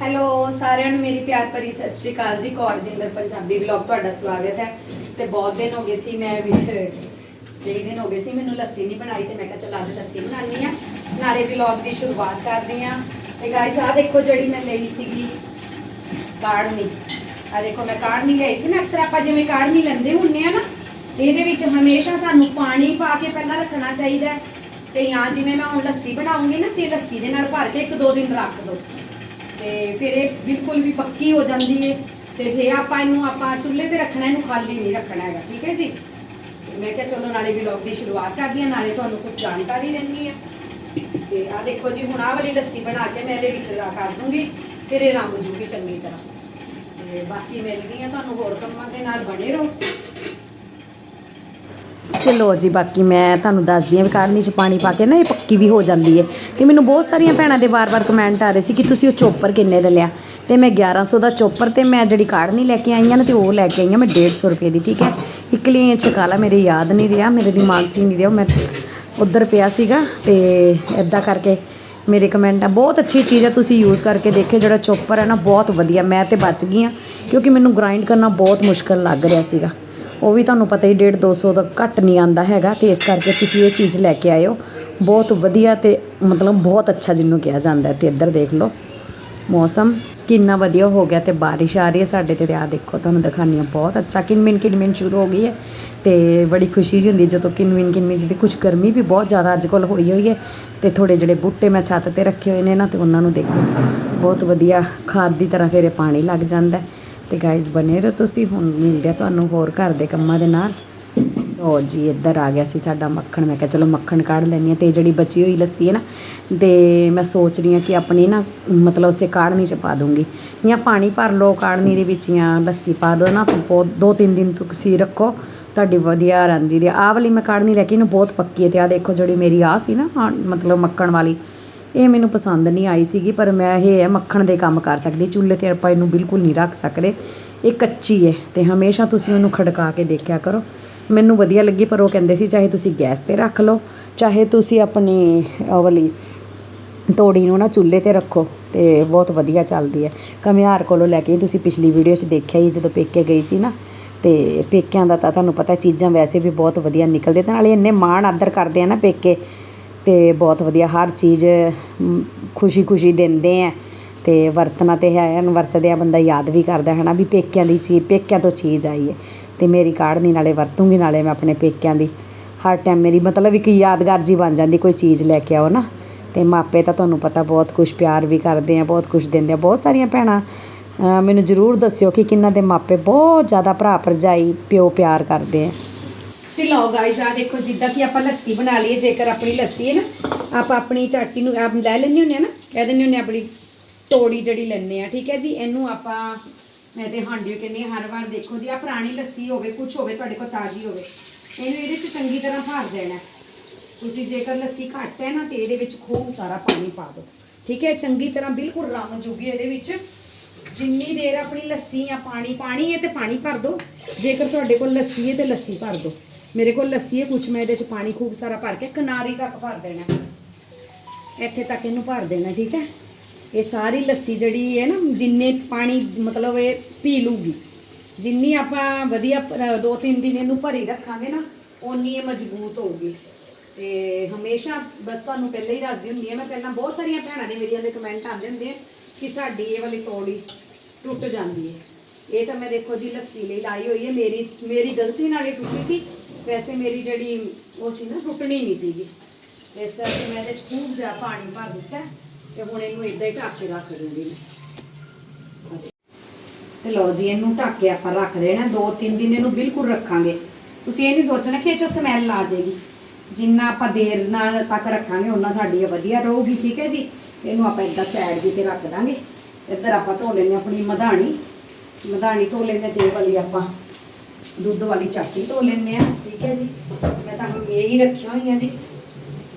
Hello ਸਾਰਿਆਂ ਨੂੰ ਮੇਰੀ ਪਿਆਰ ਭਰੀ ਸਤਿ ਸ਼੍ਰੀ ਅਕਾਲ ਜੀ। ਕੌਰ ਪੰਜਾਬੀ ਵਲੌਗ ਤੁਹਾਡਾ ਸਵਾਗਤ ਹੈ। ਤੇ ਬਹੁਤ ਦਿਨ ਹੋ ਗਏ ਸੀ ਮੈਂ ਵੀ, ਕਈ ਦਿਨ ਹੋ ਗਏ ਸੀ ਮੈਨੂੰ ਲੱਸੀ ਨਹੀਂ ਬਣਾਈ ਤੇ ਮੈਂ ਕਿਹਾ ਚਲ ਅੱਜ ਲੱਸੀ ਬਣਾਉਣੀ ਆ ਨਾਲੇ ਵਲੌਗ ਦੀ ਸ਼ੁਰੂਆਤ ਕਰਦੀ ਆ ਤੇ ਗਾਇਸ ਆ ਦੇਖੋ ਜਿਹੜੀ ਮੈਂ ਲਈ ਸੀਗੀ ਕਾੜਨੀ ਆ ਦੇਖੋ ਮੈਂ ਕਾੜਨੀ ਲਈ ਸੀ ਨਾ, ਅਕਸਰ ਆਪਾਂ ਜਿਵੇਂ ਕਾੜਨੀ ਲੈਂਦੇ ਹੁੰਨੇ ਆ ਨਾ, ਇਹਦੇ ਵਿੱਚ ਹਮੇਸ਼ਾ ਸਾਨੂੰ ਪਾਣੀ ਪਾ ਕੇ ਪਹਿਲਾਂ ਰੱਖਣਾ ਚਾਹੀਦਾ ਤੇ ਜਾਂ ਜਿਵੇਂ ਮੈਂ ਹੁਣ ਲੱਸੀ ਬਣਾਉਂਗੀ ਨਾ, ਤੇ ਲੱਸੀ ਦੇ ਨਾਲ ਭਰ ਕੇ ਇੱਕ ਦੋ ਦਿਨ ਰੱਖ ਦੋ ਤੇ ਫਿਰ ਇਹ ਬਿਲਕੁਲ ਵੀ ਪੱਕੀ ਹੋ ਜਾਂਦੀ ਹੈ ਤੇ ਜੇ ਆਪਾਂ ਇਹਨੂੰ, ਆਪਾਂ ਚੁੱਲ੍ਹੇ ਤੇ ਰੱਖਣਾ, ਇਹਨੂੰ ਖਾਲੀ ਨਹੀਂ ਰੱਖਣਾ ਹੈਗਾ, ਠੀਕ ਹੈ ਜੀ? ਤੇ ਮੈਂ ਕਿਹਾ ਚਲੋ ਨਾਲੇ ਵਲੌਗ ਦੀ ਸ਼ੁਰੂਆਤ ਕਰਦੀ ਹਾਂ, ਨਾਲੇ ਤੁਹਾਨੂੰ ਕੁਝ ਜਾਣਕਾਰੀ ਦਿੰਦੀ ਆ ਤੇ ਆ ਦੇਖੋ ਜੀ, ਹੁਣ ਆਹ ਵਾਲੀ ਲੱਸੀ ਬਣਾ ਕੇ ਮੈਂ ਇਹਦੇ ਵਿੱਚ ਰਾ ਕਰ ਦੂੰਗੀ, ਫਿਰ ਇਹ ਰੰਗ ਜੂਗੀ ਚੰਗੀ ਤਰ੍ਹਾਂ। ਤੇ ਬਾਕੀ ਮਿਲਦੀ ਆ ਤੁਹਾਨੂੰ ਹੋਰ ਕੰਮਾਂ ਦੇ ਨਾਲ, ਬਣੇ ਰਹੋ। ਤੇ ਲੋ ਜੀ, ਬਾਕੀ ਮੈਂ ਤੁਹਾਨੂੰ ਦੱਸਦੀ ਹਾਂ ਵੀ ਕਾੜਨੀ ਚ ਪਾਣੀ ਪਾ ਕੇ ਨਾ ਇਹ ਪੱਕੀ ਵੀ ਹੋ ਜਾਂਦੀ ਹੈ। ਤੇ ਮੈਨੂੰ ਬਹੁਤ ਸਾਰੀਆਂ ਭੈਣਾਂ ਦੇ ਵਾਰ-ਵਾਰ ਕਮੈਂਟ ਆ ਰਹੇ ਸੀ ਕਿ ਤੁਸੀਂ ਉਹ ਚੋਪਰ ਕਿੰਨੇ ਦਾ ਲਿਆ? ਤੇ ਮੈਂ 1100 ਦਾ ਚੋਪਰ ਤੇ ਮੈਂ ਜਿਹੜੀ ਕਾੜਨੀ ਲੈ ਕੇ ਆਈ ਹਾਂ ਨਾ ਤੇ ਉਹ ਲੈ ਕੇ ਆਈ ਹਾਂ ਮੈਂ 150 ਰੁਪਏ ਦੀ, ਠੀਕ ਹੈ? ਇੱਕ ਲਈ ਛਕਾਲਾ ਮੇਰੇ ਯਾਦ ਨਹੀਂ ਰਿਹਾ, ਮੇਰੇ ਦਿਮਾਗ 'ਚ ਹੀ ਨਹੀਂ ਰਿਹਾ ਮੈਂ ਉੱਧਰ ਪਿਆ ਸੀਗਾ ਤੇ ਇਦਾਂ ਕਰਕੇ ਮੇਰੇ ਕਮੈਂਟ ਆ। ਬਹੁਤ ਅੱਛੀ ਚੀਜ਼ ਹੈ ਤੁਸੀਂ ਯੂਜ਼ ਕਰਕੇ ਦੇਖਿਓ ਜਿਹੜਾ ਚੋਪਰ ਹੈ ਨਾ, ਬਹੁਤ ਵਧੀਆ, ਮੈਂ ਤੇ ਬਚ ਗਈ ਹਾਂ ਕਿਉਂਕਿ ਮੈਨੂੰ ਗ੍ਰਾਈਂਡ ਕਰਨਾ ਬਹੁਤ ਮੁਸ਼ਕਲ ਲੱਗ ਰਿਹਾ ਸੀਗਾ। ਉਹ ਵੀ ਤੁਹਾਨੂੰ ਪਤਾ ਹੀ 1.5 200 ਤੋਂ ਘੱਟ ਨਹੀਂ ਆਂਦਾ ਹੈਗਾ ਤੇ ਇਸ ਕਰਕੇ ਤੁਸੀਂ ਇਹ ਚੀਜ਼ ਲੈ ਕੇ ਆਇਓ। ਬਹੁਤ ਵਧੀਆ ਤੇ ਮਤਲਬ ਬਹੁਤ ਅੱਛਾ ਜਿਹਨੂੰ ਕਿਹਾ ਜਾਂਦਾ ਹੈ ਤੇ ਇੱਧਰ ਦੇਖ ਲਓ। ਮੌਸਮ ਕਿੰਨਾ ਵਧੀਆ ਹੋ ਗਿਆ ਤੇ ਬਾਰਿਸ਼ ਆ ਰਹੀ ਹੈ ਸਾਡੇ ਤੇ ਆ ਦੇਖੋ, ਤੁਹਾਨੂੰ ਦਿਖਾਨੀ ਆ ਬਹੁਤ ਅੱਛਾ। ਕਿਨਮਿਨ ਕਿਨਮਿਨ ਸ਼ੁਰੂ ਹੋ ਗਈ ਹੈ ਤੇ ਬੜੀ ਖੁਸ਼ੀ ਜਿਹੀ ਹੁੰਦੀ ਹੈ ਜਦੋਂ ਕਿਨਮਿਨ ਕਿਨਮਿਨ ਜਿਹਦੀ ਕੁਝ ਗਰਮੀ ਵੀ ਬਹੁਤ ਜ਼ਿਆਦਾ ਅੱਜ ਕੱਲ੍ਹ ਹੋਈ ਹੋਈ ਹੈ ਤੇ ਥੋੜੇ ਜਿਹੜੇ ਬੂਟੇ ਮੈਂ ਛੱਤ ਤੇ ਰੱਖੇ ਹੋਏ ਨੇ ਨਾ ਤੇ ਉਹਨਾਂ ਨੂੰ ਦੇਖੋ। ਬਹੁਤ ਵਧੀਆ ਖਾਦ ਦੀ ਤਰ੍ਹਾਂ ਫਿਰ ਇਹ ਪਾਣੀ ਲੱਗ ਜਾਂਦਾ ਤੇ ਗਾਇਜ਼ ਬਨੇ ਰਹੋ ਤੁਸੀਂ। ਹੁਣ ਮਿਲਦੇ ਆ ਤੁਹਾਨੂੰ ਹੋਰ ਘਰ ਦੇ ਕੰਮਾਂ ਦੇ ਨਾਲ। ਉਹ ਜੀ, ਇੱਧਰ ਆ ਗਿਆ ਸੀ ਸਾਡਾ ਮੱਖਣ। ਮੈਂ ਕਿਹਾ ਚਲੋ ਮੱਖਣ ਕੱਢ ਲੈਂਦੀ ਹਾਂ ਤੇ ਜਿਹੜੀ ਬਚੀ ਹੋਈ ਲੱਸੀ ਹੈ ਨਾ, ਤੇ ਮੈਂ ਸੋਚ ਰਹੀ ਹਾਂ ਕਿ ਆਪਣੀ ਨਾ, ਮਤਲਬ ਉਸੇ ਕਾੜਨੀ ਚ ਪਾ ਦੂੰਗੀ। ਜਾਂ ਪਾਣੀ ਭਰ ਲਓ ਕਾੜਨੀ ਦੇ ਵਿੱਚ ਜਾਂ ਲੱਸੀ ਪਾ ਦਿਓ ਨਾ, ਬਹੁਤ ਦੋ ਤਿੰਨ ਦਿਨ ਤੁਸੀਂ ਰੱਖੋ, ਤੁਹਾਡੀ ਵਧੀਆ ਰਹਿੰਦੀ ਦੀ ਆਹ ਵਾਲੀ ਮੈਂ ਕਾੜਨੀ ਲੈ ਕੇ, ਇਹਨੂੰ ਬਹੁਤ ਪੱਕੀ ਹੈ ਤੇ ਆ ਦੇਖੋ ਜਿਹੜੀ ਮੇਰੀ ਆ ਸੀ ਨਾ, ਆਹ ਮਤਲਬ ਮੱਖਣ ਵਾਲੀ। ਇਹ ਮੈਨੂੰ ਪਸੰਦ ਨਹੀਂ ਆਈ ਸੀਗੀ, ਪਰ ਮੈਂ ਇਹ ਹੈ ਮੱਖਣ ਦੇ ਕੰਮ ਕਰ ਸਕਦੀ, ਚੁੱਲ੍ਹੇ ਤੇ ਆਪਾਂ ਇਹਨੂੰ ਬਿਲਕੁਲ ਨਹੀਂ ਰੱਖ ਸਕਦੇ। ਇਹ ਕੱਚੀ ਹੈ ਤੇ ਹਮੇਸ਼ਾ ਤੁਸੀਂ ਉਹਨੂੰ ਖੜਕਾ ਕੇ ਦੇਖਿਆ ਕਰੋ। ਮੈਨੂੰ ਵਧੀਆ ਲੱਗੀ, ਪਰ ਉਹ ਕਹਿੰਦੇ ਸੀ, ਚਾਹੇ ਤੁਸੀਂ ਗੈਸ ਤੇ ਰੱਖ ਲਓ, ਚਾਹੇ ਤੁਸੀਂ ਆਪਣੀ ਉਹ ਵਾਲੀ ਤੋੜੀ ਨੂੰ ਨਾ ਚੁੱਲ੍ਹੇ ਤੇ ਰੱਖੋ, ਤੇ ਬਹੁਤ ਵਧੀਆ ਚੱਲਦੀ ਹੈ। ਕਮਿਆਰ ਕੋਲੋਂ ਲੈ ਕੇ ਤੁਸੀਂ ਪਿਛਲੀ ਵੀਡੀਓ 'ਚ ਦੇਖਿਆ ਹੀ, ਜਦੋਂ ਪੇਕੇ ਗਈ ਸੀ ਨਾ, ਤੇ ਪੇਕਿਆਂ ਦਾ ਤਾਂ ਤੁਹਾਨੂੰ ਪਤਾ, ਚੀਜ਼ਾਂ ਵੈਸੇ ਵੀ ਬਹੁਤ ਵਧੀਆ ਨਿਕਲਦੇ, ਤੇ ਨਾਲੇ ਇੰਨੇ ਮਾਣ ਆਦਰ ਕਰਦੇ ਆ ਨਾ ਪੇਕੇ ਅਤੇ ਬਹੁਤ ਵਧੀਆ ਹਰ ਚੀਜ਼ ਖੁਸ਼ੀ-ਖੁਸ਼ੀ ਦਿੰਦੇ ਹੈ ਅਤੇ ਵਰਤਣਾ ਤਾਂ ਹੈ ਨੂੰ ਵਰਤਦੇ ਆ ਬੰਦਾ ਯਾਦ ਵੀ ਕਰਦਾ ਹੈ ਨਾ ਵੀ ਪੇਕਿਆਂ ਦੀ ਚੀਜ਼ ਪੇਕਿਆਂ ਤੋਂ ਚੀਜ਼ ਆਈ ਹੈ ਅਤੇ ਮੇਰੀ ਕਾੜਨੀ ਨਾਲੇ ਵਰਤੂੰਗੀ, ਨਾਲੇ ਮੈਂ ਆਪਣੇ ਪੇਕਿਆਂ ਦੀ। ਹਰ ਟਾਈਮ ਮੇਰੀ ਮਤਲਬ ਇੱਕ ਯਾਦਗਾਰ ਜੀ ਬਣ ਜਾਂਦੀ ਕੋਈ ਚੀਜ਼ ਲੈ ਕੇ ਆਓ ਨਾ। ਅਤੇ ਮਾਪੇ ਤਾਂ ਤੁਹਾਨੂੰ ਪਤਾ ਬਹੁਤ ਕੁਛ ਪਿਆਰ ਵੀ ਕਰਦੇ ਆ, ਬਹੁਤ ਕੁਛ ਦਿੰਦੇ ਆ, ਬਹੁਤ ਸਾਰੀਆਂ ਭੈਣਾਂ। ਮੈਨੂੰ ਜ਼ਰੂਰ ਦੱਸਿਓ ਕਿ ਕਿੰਨਾ ਦੇ ਮਾਪੇ ਬਹੁਤ ਜ਼ਿਆਦਾ ਭਰਾ ਭਰਜਾਈ ਪਿਓ ਪਿਆਰ ਕਰਦੇ ਆ। ਤੇ ਲਓ ਗਾਇਜ਼ ਆ ਦੇਖੋ ਜਿੱਦਾਂ ਕਿ ਆਪਾਂ ਲੱਸੀ ਬਣਾ ਲਈਏ, ਜੇਕਰ ਆਪਣੀ ਲੱਸੀ ਹੈ ਨਾ, ਆਪਾਂ ਆਪਣੀ ਚਾਟੀ ਨੂੰ ਆਪ ਲੈ ਲੈਂਦੇ ਹੁੰਦੇ ਆ ਨਾ, ਕਹਿ ਦਿੰਦੇ ਹੁੰਦੇ ਆ ਆਪਣੀ ਤੋੜੀ ਜਿਹੜੀ ਲੈਂਦੇ ਆ ਠੀਕ ਹੈ ਜੀ? ਇਹਨੂੰ ਆਪਾਂ, ਮੈਂ ਤੇ ਹਾਂਡੀਓ ਕਹਿੰਦੀ ਹਰ ਵਾਰ ਦੇਖੋ ਦੀ ਆ ਪੁਰਾਣੀ ਲੱਸੀ ਹੋਵੇ ਕੁਝ ਹੋਵੇ, ਤੁਹਾਡੇ ਕੋਲ ਤਾਜ਼ੀ ਹੋਵੇ, ਇਹਨੂੰ ਇਹਦੇ ਚ ਚੰਗੀ ਤਰ੍ਹਾਂ ਭਰ ਦੇਣਾ ਤੁਸੀਂ ਜੇਕਰ ਲੱਸੀ ਘੱਟ ਹੈ ਨਾ, ਤੇ ਇਹਦੇ ਵਿੱਚ ਖੂਬ ਸਾਰਾ ਪਾਣੀ ਪਾ ਦਿਓ, ਠੀਕ ਹੈ? ਚੰਗੀ ਤਰ੍ਹਾਂ ਬਿਲਕੁਲ ਰਮ ਜੂਗੀ ਇਹਦੇ ਵਿੱਚ। ਜਿੰਨੀ ਦੇਰ ਆਪਣੀ ਲੱਸੀ ਜਾਂ ਪਾਣੀ ਪਾਣੀ ਹੈ ਤੇ ਪਾਣੀ ਭਰ ਦਿਓ। ਜੇਕਰ ਤੁਹਾਡੇ ਕੋਲ ਲੱਸੀ ਹੈ ਤੇ ਲੱਸੀ ਭਰ ਦਿਓ। ਮੇਰੇ ਕੋਲ ਲੱਸੀ ਹੈ ਕੁਛ ਮੈਂ ਇਹਦੇ ਚ ਪਾਣੀ ਖੂਬ ਸਾਰਾ ਭਰ ਕੇ ਕਿਨਾਰੀ ਤੱਕ ਭਰ ਦੇਣਾ ਇੱਥੇ ਤੱਕ ਇਹਨੂੰ ਭਰ ਦੇਣਾ, ਠੀਕ ਹੈ? ਇਹ ਸਾਰੀ ਲੱਸੀ ਜਿਹੜੀ ਹੈ ਨਾ, ਜਿੰਨੇ ਪਾਣੀ ਮਤਲਬ ਇਹ ਪੀ ਲੂਗੀ, ਜਿੰਨੀ ਆਪਾਂ ਵਧੀਆ ਪ- ਦੋ ਤਿੰਨ ਦਿਨ ਇਹਨੂੰ ਭਰੀ ਰੱਖਾਂਗੇ ਨਾ, ਓਨੀ ਇਹ ਮਜ਼ਬੂਤ ਹੋਊਗੀ। ਤੇ ਹਮੇਸ਼ਾ ਬਸ ਤੁਹਾਨੂੰ ਪਹਿਲਾਂ ਹੀ ਦੱਸਦੀ ਹੁੰਦੀ ਹਾਂ, ਮੈਂ ਪਹਿਲਾਂ ਬਹੁਤ ਸਾਰੀਆਂ ਭੈਣਾਂ ਦੇ ਮੇਰੀਆਂ ਦੇ ਕਮੈਂਟ ਆਉਂਦੇ ਹੁੰਦੇ ਆ ਕਿ ਸਾਡੀ ਇਹ ਵਾਲੀ ਤੋੜੀ ਟੁੱਟ ਜਾਂਦੀ ਹੈ। ਇਹ ਤਾਂ ਮੈਂ ਦੇਖੋ ਜੀ, ਲੱਸੀ ਲਈ ਲਾਈ ਹੋਈ ਹੈ, ਮੇਰੀ ਮੇਰੀ ਗਲਤੀ ਨਾਲ ਇਹ ਟੁੱਟੀ ਸੀ ਵੈਸੇ ਮੇਰੀ ਜਿਹੜੀ ਉਹ ਸੀ ਨਾ, ਟੁੱਟਣੀ ਨਹੀਂ ਸੀਗੀ। ਇਸ ਕਰਕੇ ਮੈਂ ਇਹਦੇ ਚ ਖੂਬ ਜਿਹਾ ਪਾਣੀ ਭਰ ਦਿੱਤਾ ਤੇ ਹੁਣ ਇਹਨੂੰ ਇਦਾਂ ਹੀ ਢੱਕ ਕੇ ਰੱਖ ਦੂੰਗੀ ਮੈਂ ਤੇ ਲਓ ਜੀ, ਇਹਨੂੰ ਢੱਕ ਕੇ ਆਪਾਂ ਰੱਖ ਦੇਣਾ ਦੋ ਤਿੰਨ ਦਿਨ ਇਹਨੂੰ ਬਿਲਕੁਲ ਰੱਖਾਂਗੇ। ਤੁਸੀਂ ਇਹ ਨਹੀਂ ਸੋਚਣਾ ਕਿ ਇਹ ਚੋਂ ਸਮੈਲ ਆ ਜਾਏਗੀ। ਜਿੰਨਾ ਆਪਾਂ ਦੇਰ ਨਾਲ ਤੱਕ ਰੱਖਾਂਗੇ ਉਹਨਾਂ ਸਾਡੀ ਇਹ ਵਧੀਆ ਰਹੂਗੀ, ਠੀਕ ਹੈ ਜੀ? ਇਹਨੂੰ ਆਪਾਂ ਇਦਾਂ ਸਾਈਡ ਜੀ ਤੇ ਰੱਖ ਦਾਂਗੇ। ਇੱਧਰ ਆਪਾਂ ਧੋ ਲੈਣੇ ਆਪਣੀ ਮਧਾਣੀ। ਮਧਾਣੀ ਧੋ ਲੈਣੇ ਤੇ ਵਾਲੀ ਆਪਾਂ ਦੁੱਧ ਵਾਲੀ ਚਾਟੀ ਧੋ ਲੈਣੇ ਆ ਠੀਕ ਹੈ ਜੀ? ਮੈਂ ਤਾਂ ਹੁਣ ਇਹ ਹੀ ਰੱਖੀਆਂ ਹੋਈਆਂ ਜੀ।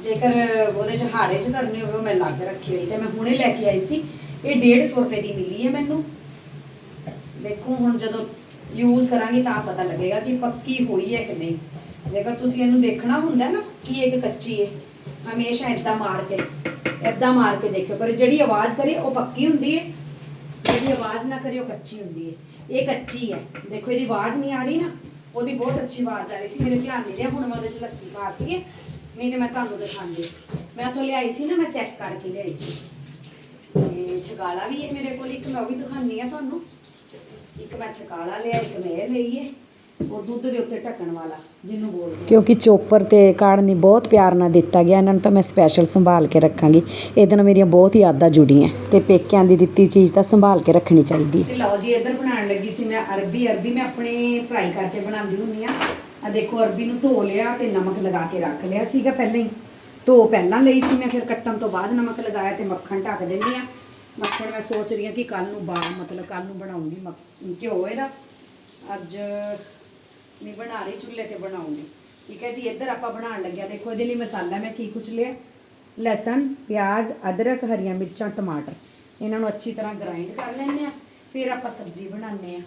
ਜੇਕਰ ਉਹਦੇ ਚ ਹਾਰੇ ਚ ਧਰਨੇ ਹੋਵੇ, ਉਹ ਮੈਂ ਲੱਗ ਰੱਖੀ ਹੋਈ। ਤੇ ਮੈਂ ਹੁਣੇ ਲੈ ਕੇ ਆਈ ਸੀ, ਇਹ 150 ਰੁਪਏ ਦੀ ਮਿਲੀ ਹੈ ਮੈਨੂੰ। ਦੇਖੋ, ਹੁਣ ਜਦੋਂ ਯੂਜ਼ ਕਰਾਂਗੇ ਤਾਂ ਪਤਾ ਲੱਗੇਗਾ ਕਿ ਪੱਕੀ ਹੋਈ ਹੈ ਕਿ ਨਹੀਂ। ਜੇਕਰ ਤੁਸੀਂ ਇਹਨੂੰ ਦੇਖਣਾ ਹੁੰਦਾ ਨਾ, ਕਿ ਇਹ ਕੱਚੀ ਹੈ, ਹਮੇਸ਼ਾ ਇਦਾਂ ਮਾਰ ਕੇ ਇਦਾਂ ਮਾਰ ਕੇ ਦੇਖਿਓ। ਪਰ ਜਿਹੜੀ ਆਵਾਜ਼ ਕਰੇ ਉਹ ਪੱਕੀ ਹੁੰਦੀ ਹੈ। ਜਿਹੜੀ ਆਵਾਜ਼ ਨਾ ਕਰਿਓ, ਕੱਚੀ ਹੁੰਦੀ ਹੈ। ਇਹ ਕੱਚੀ ਹੈ। ਦੇਖੋ, ਇਹਦੀ ਆਵਾਜ਼ ਨਹੀਂ ਆ ਰਹੀ ਨਾ, ਉਹਦੀ ਬਹੁਤ ਅੱਛੀ ਆਵਾਜ਼ ਆ ਰਹੀ ਸੀ। ਮੇਰੇ ਧਿਆਨ ਨਹੀਂ ਰਿਹਾ, ਹੁਣ ਮੈਂ ਉਹਦੇ ਚ ਲੱਸੀ ਪਾਤੀ ਹੈ। ਨਹੀਂ ਤੇ ਮੈਂ ਤੁਹਾਨੂੰ ਦਿਖਾਉਂਦੀ ਮੈਂ ਉੱਥੋਂ ਲਿਆਈ ਸੀ ਨਾ, ਮੈਂ ਚੈੱਕ ਕਰਕੇ ਲਿਆਈ ਸੀ। ਤੇ ਛਗਾਲਾ ਵੀ ਹੈ ਮੇਰੇ ਕੋਲ। ਇੱਕ ਮੈਂ ਉਹ ਵੀ ਦਿਖਾਉਂਦੀ ਆ ਤੁਹਾਨੂੰ। ਇੱਕ ਮੈਂ ਛਕਾਲਾ ਲਿਆ, ਇੱਕ ਮੈਂ ਇਹ ਲਈ ਹੈ। ਉਹ ਦੁੱਧ ਦੇ ਉੱਤੇ ਢੱਕਣ ਵਾਲਾ ਜਿਹਨੂੰ ਬੋਲਦੇ ਆ। ਕਿਉਂਕਿ ਚੋਪਰ ਤੇ ਕਾੜਨੀ ਬਹੁਤ ਪਿਆਰ ਨਾਲ ਦਿੱਤਾ ਗਿਆ ਇਹਨਾਂ ਨੂੰ ਤਾਂ ਮੈਂ ਸਪੈਸ਼ਲ ਸੰਭਾਲ ਕੇ ਰੱਖਾਂਗੀ। ਇਹਦੇ ਨਾਲ ਮੇਰੀਆਂ ਬਹੁਤ ਯਾਦਾਂ ਜੁੜੀਆਂ ਤੇ ਪੇਕਿਆਂ ਦੀ ਦਿੱਤੀ ਚੀਜ਼ ਤਾਂ ਸੰਭਾਲ ਕੇ ਰੱਖਣੀ ਚਾਹੀਦੀ ਹੈ। ਤੇ ਲਓ ਜੀ ਇੱਧਰ ਬਣਾਉਣ ਲੱਗੀ ਸੀ ਮੈਂ ਅਰਬੀ। ਅਰਬੀ ਮੈਂ ਆਪਣੇ ਫਰਾਈ ਕਰਕੇ ਬਣਾਉਂਦੀ ਹੁੰਨੀ ਆ ਆ ਦੇਖੋ ਅਰਬੀ ਨੂੰ ਧੋ ਲਿਆ ਤੇ ਨਮਕ ਲਗਾ ਕੇ ਰੱਖ ਲਿਆ ਸੀਗਾ ਪਹਿਲਾਂ ਹੀ। ਧੋ ਪਹਿਲਾਂ ਲਈ ਸੀ ਮੈਂ ਫਿਰ ਕੱਟਣ ਤੋਂ ਬਾਅਦ ਨਮਕ ਲਗਾਇਆ ਤੇ ਮੱਖਣ ਢੱਕ ਦਿੰਦੀ ਆ ਮੱਖਣ ਮੈਂ ਸੋਚ ਰਹੀ ਆ ਕਿ ਕੱਲ ਨੂੰ ਬਾ ਮਤਲਬ ਕੱਲ ਨੂੰ ਬਣਾਉਂਗੀ ਮੱਖ- ਘਿਓ ਇਹਦਾ। ਅੱਜ ਨਹੀਂ ਬਣਾ ਰਹੀ, ਚੁੱਲ੍ਹੇ ਤੇ ਬਣਾਉਂਗੀ। ਠੀਕ ਹੈ ਜੀ, ਇੱਧਰ ਆਪਾਂ ਬਣਾਉਣ ਲੱਗਿਆ। ਦੇਖੋ, ਇਹਦੇ ਲਈ ਮਸਾਲਾ ਮੈਂ ਕੀ ਕੁਛ ਲਿਆ? ਲਸਣ, ਪਿਆਜ਼, ਅਦਰਕ, ਹਰੀਆਂ ਮਿਰਚਾਂ, ਟਮਾਟਰ। ਇਹਨਾਂ ਨੂੰ ਅੱਛੀ ਤਰ੍ਹਾਂ ਗ੍ਰਾਈਂਡ ਕਰ ਲੈਂਦੇ ਆ ਫਿਰ ਆਪਾਂ ਸਬਜ਼ੀ ਬਣਾਉਂਦੇ ਆ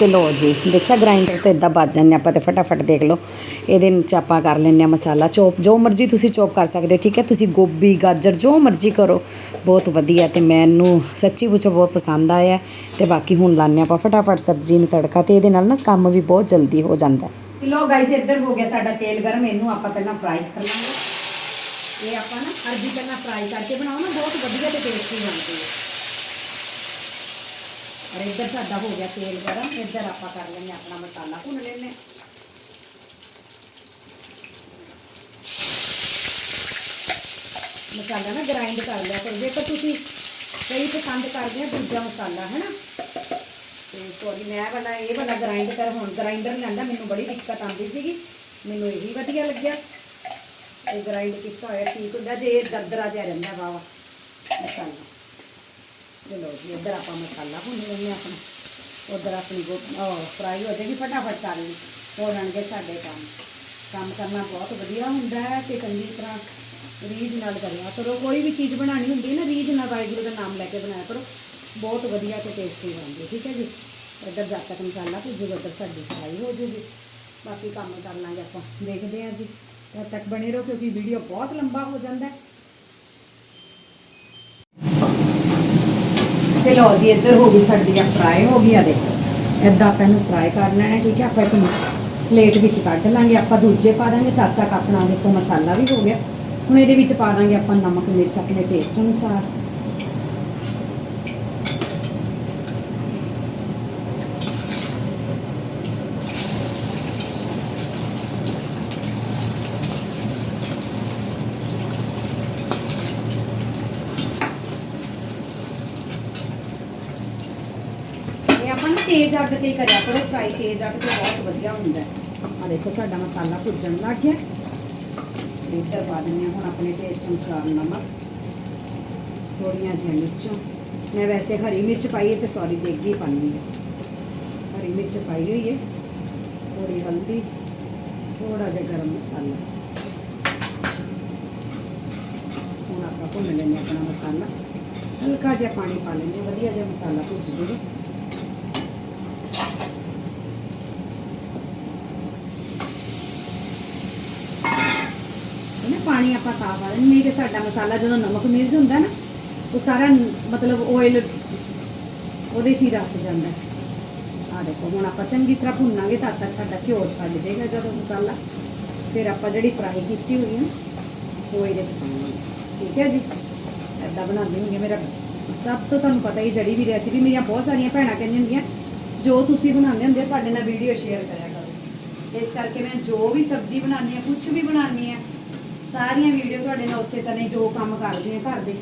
ਤੇ ਲੋ ਜੀ, ਦੇਖਿਆ ਗ੍ਰਾਈਂਡਰ ਤੇ ਇਦਾਂ ਵੱਜ ਜਾਂਦੇ ਆਪਾਂ ਤੇ ਫਟਾਫਟ ਦੇਖ ਲਓ। ਇਹਦੇ ਵਿੱਚ ਆਪਾਂ ਕਰ ਲੈਂਦੇ ਆ ਮਸਾਲਾ, ਚੋਪ, ਜੋ ਮਰਜ਼ੀ ਤੁਸੀਂ ਚੋਪ ਕਰ ਸਕਦੇ ਹੋ, ਠੀਕ ਹੈ? ਤੁਸੀਂ ਗੋਭੀ, ਗਾਜਰ, ਜੋ ਮਰਜ਼ੀ ਕਰੋ, ਬਹੁਤ ਵਧੀਆ ਤੇ ਮੈਨੂੰ ਸੱਚੀ ਪੁੱਛੋ ਬਹੁਤ ਪਸੰਦ ਆਇਆ ਤੇ ਬਾਕੀ ਹੁਣ ਲਾਉਂਦੇ ਆਪਾਂ ਫਟਾਫਟ ਸਬਜ਼ੀ ਨੂੰ ਤੜਕਾ ਤੇ ਇਹਦੇ ਨਾਲ ਨਾ ਕੰਮ ਵੀ ਬਹੁਤ ਜਲਦੀ ਹੋ ਜਾਂਦਾ ਤੇ ਲੋ ਗਾਇਸ ਇੱਧਰ ਹੋ ਗਿਆ ਸਾਡਾ ਤੇਲ ਗਰਮ, ਇਹਨੂੰ ਆਪਾਂ ਪਹਿਲਾਂ ਫਰਾਈ ਕਰ ਲਾਂਗੇ। ਇਹ ਆਪਾਂ ਨਾ ਅਰਬੀ ਪਹਿਲਾਂ ਫਰਾਈ ਕਰਕੇ ਬਣਾਓ ਨਾ, ਬਹੁਤ ਵਧੀਆ ਤੇ ਟੇਸਟੀ ਬਣਦੀ ਹੈ। ਔਰ ਇੱਧਰ ਸਾਡਾ ਹੋ ਗਿਆ ਤੇਲ ਗਰਮ ਇੱਧਰ ਆਪਾਂ ਕਰ ਲੈਂਦੇ ਹਾਂ ਆਪਣਾ ਮਸਾਲਾ ਭੁੰਨ ਲੈਂਦੇ ਹਾਂ। ਮਸਾਲਾ ਨਾ ਗ੍ਰਾਈਂਡ ਕਰ ਲਿਆ ਕਰੋ ਜੇਕਰ ਤੁਸੀਂ ਕਈ ਪਸੰਦ ਕਰਦੇ ਆ ਦੂਜਾ ਮਸਾਲਾ ਹੈ ਨਾ ਤੇ ਸੋਰੀ ਮੈਂ ਵਾਲਾ ਇਹ ਵਾਲਾ ਗ੍ਰਾਈਂਡ ਕਰ ਹੁਣ ਗ੍ਰਾਈਂਡਰ ਲੈਂਦਾ ਮੈਨੂੰ ਬੜੀ ਦਿੱਕਤ ਆਉਂਦੀ ਸੀਗੀ ਮੈਨੂੰ ਇਹੀ ਵਧੀਆ ਲੱਗਿਆ ਇਹ ਗ੍ਰਾਈਂਡ ਕੀਤਾ ਹੋਇਆ ਠੀਕ ਹੁੰਦਾ ਜੇ ਇਹ ਦਰਦਰਾ ਚਲੋ ਜੀ, ਇੱਧਰ ਆਪਾਂ ਮਸਾਲਾ ਭੁੰਨ ਲੈਂਦੇ ਆਪਣਾ। ਉਧਰ ਆਪਣੀ ਫਰਾਈ ਹੋ ਜਾਏਗੀ, ਫਟਾਫਟ ਕਰ ਹੋ ਜਾਣਗੇ ਸਾਡੇ ਕੰਮ। ਕੰਮ ਕਰਨਾ ਬਹੁਤ ਵਧੀਆ ਹੁੰਦਾ ਹੈ ਤੇ ਚੰਗੀ ਤਰ੍ਹਾਂ ਰੀਝ ਨਾਲ ਕਰਿਆ ਕਰੋ। ਕੋਈ ਵੀ ਚੀਜ਼ ਬਣਾਉਣੀ ਹੁੰਦੀ ਨਾ, ਰੀਝ ਨਾਲ ਵਾਹਿਗੁਰੂ ਦਾ ਨਾਮ ਲੈ ਕੇ ਬਣਾਇਆ ਕਰੋ। ਬਹੁਤ ਵਧੀਆ ਤੇ ਟੇਸਟੀ ਬਣਦੀ ਠੀਕ ਹੈ ਜੀ? ਇੱਧਰ ਜਦ ਤੱਕ ਮਸਾਲਾ ਭੁੱਜੂਗਾ, ਉੱਧਰ ਸਾਡੀ ਫਰਾਈ ਹੋ ਜੂਗੀ ਬਾਕੀ ਕੰਮ ਕਰ ਲਾਂਗੇ ਆਪਾਂ। ਦੇਖਦੇ ਹਾਂ ਜੀ ਤਦ ਤੱਕ ਬਣੇ ਰਹੋ, ਕਿਉਂਕਿ ਵੀਡੀਓ ਬਹੁਤ ਲੰਬਾ ਹੋ ਜਾਂਦਾ ਹੈ। ਤੇ ਲਓ ਜੀ, ਇੱਧਰ ਹੋ ਗਈ ਸਾਡੀ ਫਰਾਈ ਹੋ ਗਈਆਂ ਦੇਖੋ। ਇੱਦਾਂ ਆਪਾਂ ਇਹਨੂੰ ਫਰਾਈ ਕਰ ਲੈਣਾ ਠੀਕ ਹੈ? ਆਪਾਂ ਇੱਕ ਪਲੇਟ ਵਿੱਚ ਕੱਢ ਲਾਂਗੇ, ਆਪਾਂ ਦੂਜੇ ਪਾ ਦਾਂਗੇ, ਤਦ ਤੱਕ ਆਪਣਾ ਦੇਖੋ ਮਸਾਲਾ ਵੀ ਹੋ ਗਿਆ। ਹੁਣ ਇਹਦੇ ਵਿੱਚ ਪਾ ਦਾਂਗੇ ਆਪਾਂ ਨਮਕ, ਮਿਰਚ ਆਪਣੇ ਟੇਸਟ ਅਨੁਸਾਰ ਇਹ ਆਪਾਂ ਨੂੰ ਤੇਜ਼ ਅੱਗ ਤੇ ਹੀ ਕਰਿਆ ਕਰੋ ਫਰਾਈ ਤੇਜ਼ ਅੱਗ ਤੇ ਬਹੁਤ ਵਧੀਆ ਹੁੰਦਾ ਆ ਦੇਖੋ ਸਾਡਾ ਮਸਾਲਾ ਭੁੱਜਣ ਲੱਗ ਗਿਆ ਇੱਧਰ ਪਾ ਦਿੰਦੇ ਹਾਂ ਹੁਣ ਆਪਣੇ ਟੇਸਟ ਅਨੁਸਾਰ ਨਮਕ ਥੋੜੀਆਂ ਜਿਹੀਆਂ ਮਿਰਚਾਂ ਮੈਂ ਵੈਸੇ ਹਰੀ ਮਿਰਚ ਪਾਈ ਹੈ ਤੇ ਸੌਰੀ ਦੇਗੀ ਪਾਣੀ ਹੈ ਹਰੀ ਮਿਰਚ ਪਾਈ ਹੋਈ ਹੈ ਥੋੜੀ ਹਲਦੀ ਥੋੜਾ ਜਿਹਾ ਗਰਮ ਮਸਾਲਾ ਹੁਣ ਆਪਾਂ ਭੁੰਨ ਲੈਂਦੇ ਹਾਂ ਆਪਣਾ ਮਸਾਲਾ ਹਲਕਾ ਜਿਹਾ ਪਾਣੀ ਪਾ ਲੈਂਦੇ ਹਾਂ ਵਧੀਆ ਜਿਹਾ ਮਸਾਲਾ ਭੁੱਜ ਜੂਗਾ ਪਾਣੀ ਆਪਾਂ ਪਾ ਪਾ ਦਿੰਦੇ ਨਹੀਂ ਤੇ ਸਾਡਾ ਮਸਾਲਾ ਜਦੋਂ ਨਮਕ ਮਿਰਚ ਹੁੰਦਾ ਨਾ, ਉਹ ਸਾਰਾ ਮਤਲਬ ਆਇਲ ਉਹਦੇ 'ਚ ਹੀ ਰਸ ਜਾਂਦਾ ਆ ਦੇਖੋ, ਹੁਣ ਆਪਾਂ ਚੰਗੀ ਤਰ੍ਹਾਂ ਭੁੰਨਾਂਗੇ ਤਦ ਤੱਕ ਸਾਡਾ ਘਿਓ ਛੱਡ ਦੇਗਾ ਜਦੋਂ ਮਸਾਲਾ। ਫਿਰ ਆਪਾਂ ਜਿਹੜੀ ਫਰਾਈ ਕੀਤੀ ਹੋਈ ਹੈ ਉਹ ਇਹਦੇ 'ਚ ਪਾਵਾਂਗੇ। ਠੀਕ ਹੈ ਜੀ? ਐਦਾਂ ਬਣਾਉਂਦੇ ਹੁੰਦੇ ਮੇਰਾ। ਸਭ ਤੋਂ ਤੁਹਾਨੂੰ ਪਤਾ ਹੀ ਜੜੀ ਵੀ ਰੈਸਿਪੀ ਮੇਰੀਆਂ ਬਹੁਤ ਸਾਰੀਆਂ ਭੈਣਾਂ ਕਹਿੰਦੀਆਂ ਹੁੰਦੀਆਂ, ਜੋ ਤੁਸੀਂ ਬਣਾਉਂਦੇ ਹੁੰਦੇ ਹੋ, ਤੁਹਾਡੇ ਨਾਲ ਵੀਡੀਓ ਸ਼ੇਅਰ ਕਰਿਆ ਕਰੋ। ਇਸ ਕਰਕੇ ਮੈਂ ਜੋ ਵੀ ਸਬਜ਼ੀ ਬਣਾਉਣੀ ਆ ਕੁਝ ਵੀ ਬਣਾਉਂਦੀ ਆ ਸਾਰੀਆਂ ਵੀਡੀਓ ਤੁਹਾਡੇ ਨਾਲ ਉਸੇ ਤਰ੍ਹਾਂ ਹੀ ਜੋ ਕੰਮ ਕਰਦੇ ਆ ਘਰ ਦੇ।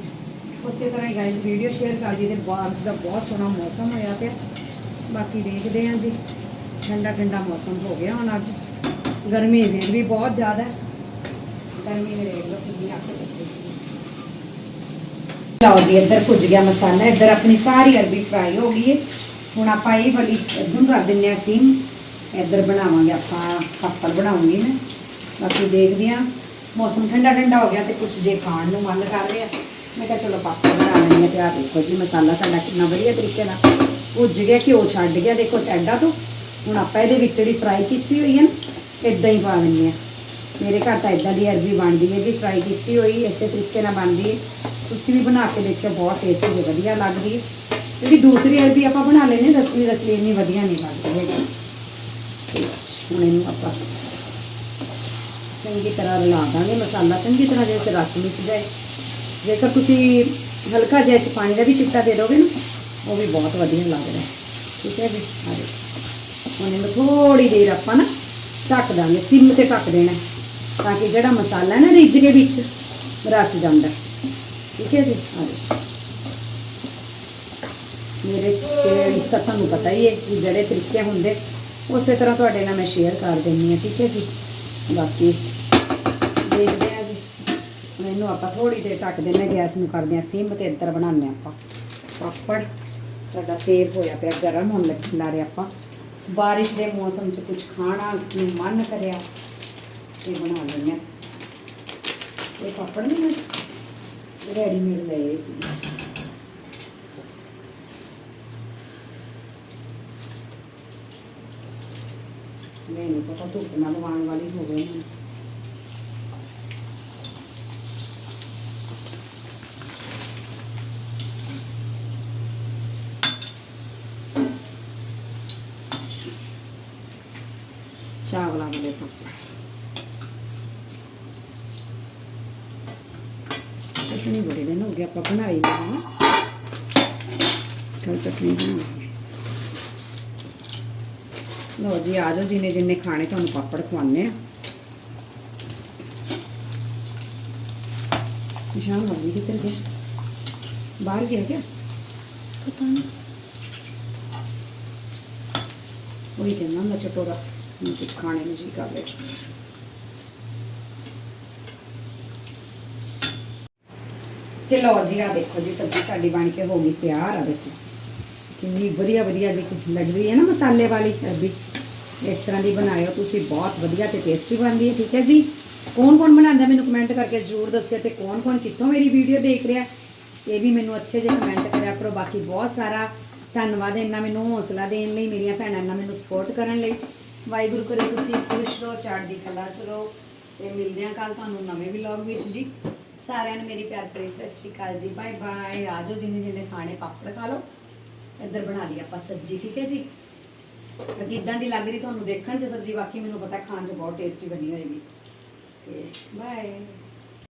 ਉਸੇ ਤਰ੍ਹਾਂ ਹੀ ਗਾਇਸ ਵੀਡੀਓ ਸ਼ੇਅਰ ਕਰਦੀ ਤੇ ਬਾਰਿਸ਼ ਦਾ ਬਹੁਤ ਸੋਹਣਾ ਮੌਸਮ ਹੋਇਆ ਪਿਆ। ਬਾਕੀ ਦੇਖਦੇ ਹਾਂ ਜੀ। ਠੰਡਾ ਠੰਡਾ ਮੌਸਮ ਹੋ ਗਿਆ ਹੁਣ ਅੱਜ। ਗਰਮੀ ਫਿਰ ਵੀ ਬਹੁਤ ਜ਼ਿਆਦਾ। ਹੈ ਗਰਮੀ ਨੇ ਦੇਖ ਲਓ ਕਿੰਨੀ ਅੱਗ ਚੱਕੀ। ਲਓ ਜੀ, ਇੱਧਰ ਭੁੱਜ ਗਿਆ ਮਸਾਲਾ। ਇੱਧਰ ਆਪਣੀ ਸਾਰੀ ਅਰਬੀ ਫਰਾਈ ਹੋ ਗਈ ਹੈ ਹੁਣ ਆਪਾਂ ਇਹ ਵਾਲੀ ਇੱਧਰ ਕਰ ਦਿੰਨੇ ਆ ਸੀਮ ਇੱਧਰ ਬਣਾਵਾਂਗੇ ਆਪਾਂ ਪਾਪੜ ਬਣਾਉਂਗੀ ਮੈਂ। ਬਾਕੀ ਦੇਖਦੇ ਹਾਂ। ਮੌਸਮ ਠੰਡਾ ਠੰਡਾ ਹੋ ਗਿਆ ਤੇ ਕੁਝ ਜੇ ਖਾਣ ਨੂੰ ਮਨ ਕਰ ਰਿਹਾ। ਮੈਂ ਕਿਹਾ ਚਲੋ ਪਾਪਾ ਬਣਾ ਲੈਂਦੇ ਹਾਂ ਤੇ ਆਹ ਦੇਖੋ ਜੀ, ਮਸਾਲਾ ਸਾਡਾ ਕਿੰਨਾ ਵਧੀਆ ਤਰੀਕੇ ਨਾਲ ਭੁੱਜ ਗਿਆ, ਘਿਓ ਛੱਡ ਗਿਆ। ਦੇਖੋ ਸਾਈਡਾਂ ਤੋਂ ਹੁਣ ਆਪਾਂ ਇਹਦੇ ਵਿੱਚ ਜਿਹੜੀ ਫਰਾਈ ਕੀਤੀ ਹੋਈ ਹੈ ਨਾ ਇਦਾਂ ਹੀ ਪਾ ਦਿੰਦੇ ਹਾਂ। ਮੇਰੇ ਘਰ ਤਾਂ ਇਦਾਂ ਦੀ ਅਰਬੀ ਬਣਦੀ ਹੈ ਜੀ ਫਰਾਈ ਕੀਤੀ ਹੋਈ, ਇਸੇ ਤਰੀਕੇ ਨਾਲ ਬਣਦੀ ਹੈ। ਤੁਸੀਂ ਵੀ ਬਣਾ ਕੇ ਦੇਖਿਓ, ਬਹੁਤ ਟੇਸਟੀ ਤੇ ਵਧੀਆ ਲੱਗਦੀ ਹੈ। ਜਿਹੜੀ ਦੂਸਰੀ ਅਰਬੀ ਆਪਾਂ ਬਣਾ ਲੈਨੇ ਰਸਲੀ ਰਸਲੀ ਇੰਨੀ ਵਧੀਆ ਨਹੀਂ ਲੱਗਦੀ ਹੈਗੀ। ਹੁਣ ਇਹਨੂੰ ਆਪਾਂ ਚੰਗੀ ਤਰ੍ਹਾਂ ਰਲਾ ਦਾਂਗੇ ਮਸਾਲਾ, ਚੰਗੀ ਤਰ੍ਹਾਂ ਜਿਹਦੇ ਵਿੱਚ ਰਚ ਮਿਚ ਜਾਏ। ਜੇਕਰ ਤੁਸੀਂ ਹਲਕਾ ਜਿਹਾ 'ਚ ਪਾਣੀ ਦਾ ਵੀ ਛਿੱਟਾ ਦੇ ਦੋਗੇ ਨਾ, ਉਹ ਵੀ ਬਹੁਤ ਵਧੀਆ ਲੱਗਦਾ ਹੈ। ਠੀਕ ਹੈ ਜੀ? ਆ ਦੇਖੋ ਹੁਣ ਇਹਨੂੰ ਥੋੜੀ ਦੇਰ ਆਪਾਂ ਨਾ ਢੱਕ ਦਾਂਗੇ, ਸਿਮ ਤੇ ਢੱਕ ਦੇਣਾ ਤਾਂ ਕਿ ਜਿਹੜਾ ਮਸਾਲਾ ਹੈ ਨਾ ਰਿੱਝ ਕੇ ਵਿੱਚ ਰਸ ਜਾਂਦਾ। ਠੀਕ ਹੈ ਜੀ? ਆ ਦੇਖੋ ਮੇਰੇ ਸਭ ਤੁਹਾਨੂੰ ਪਤਾ ਹੀ ਹੈ ਕਿ ਜਿਹੜੇ ਤਰੀਕੇ ਹੁੰਦੇ, ਉਸੇ ਤਰ੍ਹਾਂ ਤੁਹਾਡੇ ਨਾਲ ਮੈਂ ਸ਼ੇਅਰ ਕਰ ਦਿੰਦੀ ਹਾਂ। ਠੀਕ ਹੈ ਜੀ? ਬਾਕੀ ਦੇਖਦੇ ਹਾਂ ਜੀ। ਇਹਨੂੰ ਆਪਾਂ ਥੋੜੀ ਦੇਰ ਢੱਕ ਦਿੰਦੇ ਹਾਂ, ਗੈਸ ਨੂੰ ਕਰਦੇ ਹਾਂ ਸਿਮ ਤੇ ਇੱਧਰ ਬਣਾਉਂਦੇ ਹਾਂ ਆਪਾਂ। ਪਾਪੜ, ਸਾਡਾ ਤੇਲ ਹੋਇਆ ਪਿਆ ਗਰਮ, ਹੋਣ ਲੱਗ ਲਾ ਰਿਹਾ ਆਪਾਂ। ਬਾਰਿਸ਼ ਦੇ ਮੌਸਮ 'ਚ ਕੁਝ ਖਾਣਾ ਨੂੰ ਮਨ ਕਰਿਆ ਤੇ ਬਣਾ ਲੈਂਦੇ ਹਾਂ। ਇਹ ਪਾਪੜ ਨਹੀਂ ਮੈਂ ਰੈਡੀਮੇਡ ਲਏ ਸੀ ਮੈਨੂੰ ਪਤਾ ਧੁੱਪ ਨਾਲ ਲਵਾਉਣ ਵਾਲੀ ਹੋ ਗਈ ਹੁਣ ਚਾਵਲਾਂ ਵਾਲੇ ਪਾਪੜ ਚਟਨੀ ਬੜੇ ਦਿਨ ਹੋ ਗਏ ਆਪਾਂ ਬਣਾਈ ਨਾ। ਕੱਲ ਚਟਨੀ ਬਣਾਵਾਂਗੇ ਲਓ ਜੀ ਆ ਜਾਓ ਜਿੰਨੇ ਜਿੰਨੇ ਖਾਣੇ ਤੁਹਾਨੂੰ ਪਾਪੜ ਖਵਾਉਂਦੇ ਆ। ਨਿਸ਼ਾਨ ਵਾਲੀ ਕਿੱਧਰ ਗਿਆ ਬਾਹਰ ਗਿਆ ਕਿਆ? ਪਤਾ ਨਹੀਂ। ਉਹੀ ਕਹਿੰਦਾ ਮੈਂ ਚਟੋਰਾ। ਮੈਂ ਕੁਝ ਖਾਣੇ ਨੂੰ ਜੀ ਕਰ ਰਿਹਾ ਤੇ ਲਓ ਜੀ ਆ ਦੇਖੋ ਜੀ ਸਬਜ਼ੀ ਸਾਡੀ ਬਣ ਕੇ ਹੋ ਗਈ ਤਿਆਰ ਆ ਦੇਖੋ। ਕਿੰਨੀ ਵਧੀਆ ਵਧੀਆ ਜੀ ਲੱਗ ਰਹੀ ਹੈ ਨਾ ਮਸਾਲੇ ਵਾਲੀ ਅਰਬੀ। ਇਸ ਤਰ੍ਹਾਂ ਦੀ ਬਣਾਇਓ ਤੁਸੀਂ ਬਹੁਤ ਵਧੀਆ ਤੇ ਟੇਸਟੀ ਬਣਦੀ ਹੈ, ਠੀਕ ਹੈ ਜੀ? ਕੌਣ ਕੌਣ ਬਣਾਉਂਦਾ ਮੈਨੂੰ ਕਮੈਂਟ ਕਰਕੇ ਜ਼ਰੂਰ ਦੱਸਿਓ ਤੇ ਕੌਣ ਕੌਣ ਕਿੱਥੋਂ ਮੇਰੀ ਵੀਡੀਓ ਦੇਖ ਰਿਹਾ ਇਹ ਵੀ ਮੈਨੂੰ ਅੱਛੇ ਜਿਹੇ ਕਮੈਂਟ ਕਰਿਆ ਕਰੋ, ਬਾਕੀ ਬਹੁਤ ਸਾਰਾ ਧੰਨਵਾਦ ਇੰਨਾ ਮੈਨੂੰ ਹੌਸਲਾ ਦੇਣ ਲਈ, ਮੇਰੀਆਂ ਭੈਣਾਂ ਇੰਨਾ ਮੈਨੂੰ ਸਪੋਰਟ ਕਰਨ ਲਈ। ਵਾਹਿਗੁਰੂ ਕਰੇ ਤੁਸੀਂ ਖੁਸ਼ ਰਹੋ, ਚੜ੍ਹਦੀ ਕਲਾ ਚ ਰਹੋ ਤੇ ਮਿਲਦੇ ਹਾਂ ਕੱਲ ਤੁਹਾਨੂੰ ਨਵੇਂ ਵਲੌਗ ਵਿੱਚ ਜੀ। ਸਾਰਿਆਂ ਨੂੰ ਮੇਰੀ ਪਿਆਰ ਭਰੀ ਸਤਿ ਸ਼੍ਰੀ ਅਕਾਲ ਜੀ ਬਾਏ ਬਾਏ ਆਜੋ ਜਿੰਨੇ ਜਿੰਨੇ ਖਾਣੇ ਪਾਪੜ ਖਾ ਲਓ, ਇੱਧਰ ਬਣਾ ਲਈ ਆਪਾਂ ਸਬਜ਼ੀ, ਠੀਕ ਹੈ ਜੀ? ਬਾਕੀ ਇਦਾਂ ਦੀ ਲੱਗ ਰਹੀ ਤੁਹਾਨੂੰ ਦੇਖਣ ਚ ਸਬਜ਼ੀ, ਬਾਕੀ ਮੈਨੂੰ ਪਤਾ ਖਾਣ ਚ ਬਹੁਤ ਟੇਸਟੀ ਬਣੀ ਹੋਏਗੀ। ਤੇ ਬਾਏ